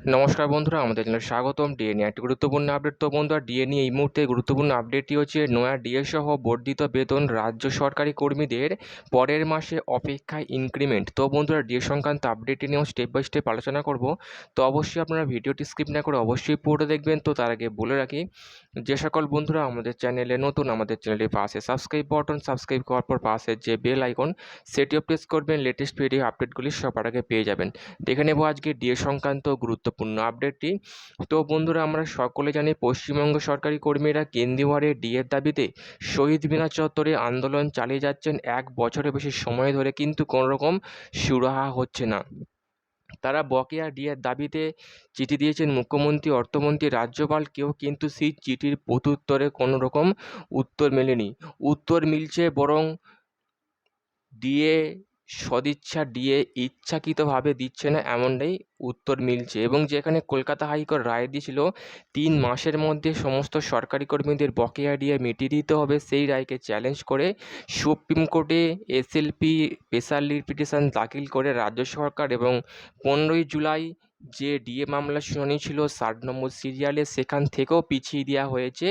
নমস্কার বন্ধুরা, আমাদের চ্যানেলে স্বাগতম। ডিএ নিয়ে একটি গুরুত্বপূর্ণ আপডেট তো বন্ধুরা ডিএ নিয়ে এই মুহূর্তে গুরুত্বপূর্ণ আপডেটটি হচ্ছে, নয়া ডিএ সহ বর্ধিত বেতন রাজ্য সরকারি কর্মীদের পরের মাসে অপেক্ষায় ইনক্রিমেন্ট তো বন্ধুরা ডিএ সংক্রান্ত আপডেটটি নিয়েও স্টেপ বাই স্টেপ আলোচনা করব। তো অবশ্যই আপনারা ভিডিওটি স্কিপ না করে অবশ্যই পুরো দেখবেন। তো তার আগে বলে রাখি, যে সকল বন্ধুরা আমাদের চ্যানেলে নতুন, আমাদের চ্যানেলের পাশে সাবস্ক্রাইব বাটন সাবস্ক্রাইব করার পর পাশে যে বেল আইকন সেটিও প্রেস করবেন। লেটেস্ট ভিডিও আপডেটগুলি সবার আগে পেয়ে যাবেন। দেখে নেব আজকে ডিএ সংক্রান্ত গুরুত্বপূর্ণ আপডেটটি তো বন্ধুরা, আমরা সকলে জানি পশ্চিমবঙ্গ সরকারি কর্মীরা কেন্দ্রীয়ভাবে ডিএর দাবিতে শহীদ মিনার চত্বরে আন্দোলন চালিয়ে যাচ্ছেন। এক বছরের বেশি সময় ধরে কিন্তু কোনো রকম সুরাহা হচ্ছে না। তারা বকেয়া ডিএর দাবিতে চিঠি দিয়েছেন মুখ্যমন্ত্রী, অর্থমন্ত্রী, রাজ্যপাল। কেউ কিন্তু সেই চিঠির প্রত্যুত্তরে কোনো রকম উত্তর মেলেনি। উত্তর মিলছে বরং ডিএ সদিচ্ছা ডিএ ইচ্ছাকৃতভাবে দিচ্ছে না এমনটাই উত্তর মিলছে। এবং যেখানে কলকাতা হাইকোর্ট রায় দিয়েছিল, তিন মাসের মধ্যে সমস্ত সরকারি কর্মীদের বকেয়া দিয়ে মিটিয়ে দিতে হবে, সেই রায়কে চ্যালেঞ্জ করে সুপ্রিম কোর্টে এসএলপি স্পেশাল পিটিশন দাখিল করে রাজ্য সরকার এবং পনেরোই জুলাই যে ডিএ মামলার শুনানি ছিল, ষাট নম্বর সিরিয়ালে সেখান থেকেও পিছিয়ে দেওয়া হয়েছে।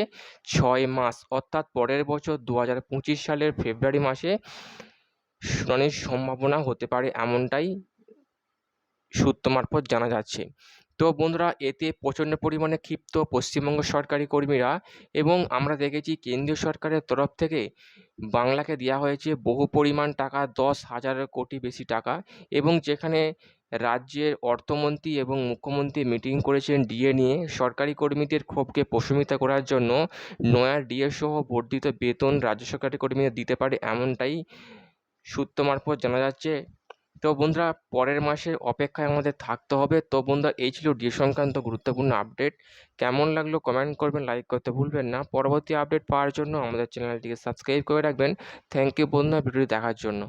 ছয় মাস, অর্থাৎ পরের বছর দু হাজার পঁচিশ সালের ফেব্রুয়ারি মাসে শুনানির সম্ভাবনা হতে পারে এমনটাই সূত্র মারফত জানা যাচ্ছে। তো বন্ধুরা, এতে প্রচণ্ড পরিমাণে ক্ষিপ্ত পশ্চিমবঙ্গ সরকারি কর্মীরা এবং আমরা দেখেছি কেন্দ্রীয় সরকারের তরফ থেকে বাংলাকে দেওয়া হয়েছে বহু পরিমাণ টাকা, দশ হাজার কোটি বেশি টাকা এবং যেখানে রাজ্যের অর্থমন্ত্রী এবং মুখ্যমন্ত্রী মিটিং করেছেন ডিএ নিয়ে, সরকারি কর্মীদের ক্ষোভকে প্রশমিত করার জন্য নয়া ডিএ সহ বর্ধিত বেতন রাজ্য সরকারি কর্মীদের দিতে পারে এমনটাই সূত্র মারফত জানা যাচ্ছে, তো বন্ধুরা পরের মাসে অপেক্ষায় আমাদের থাকতে হবে। তো বন্ধুরা এই ছিল ডি সংক্রান্ত গুরুত্বপূর্ণ আপডেট। কেমন লাগল কমেন্ট করবেন, লাইক করতে ভুলবেন না। পরবর্তী আপডেট পাওয়ার জন্য আমাদের চ্যানেলটিকে সাবস্ক্রাইব করে রাখবেন। থ্যাংক ইউ বন্ধুরা, ভিডিওটি দেখার জন্য।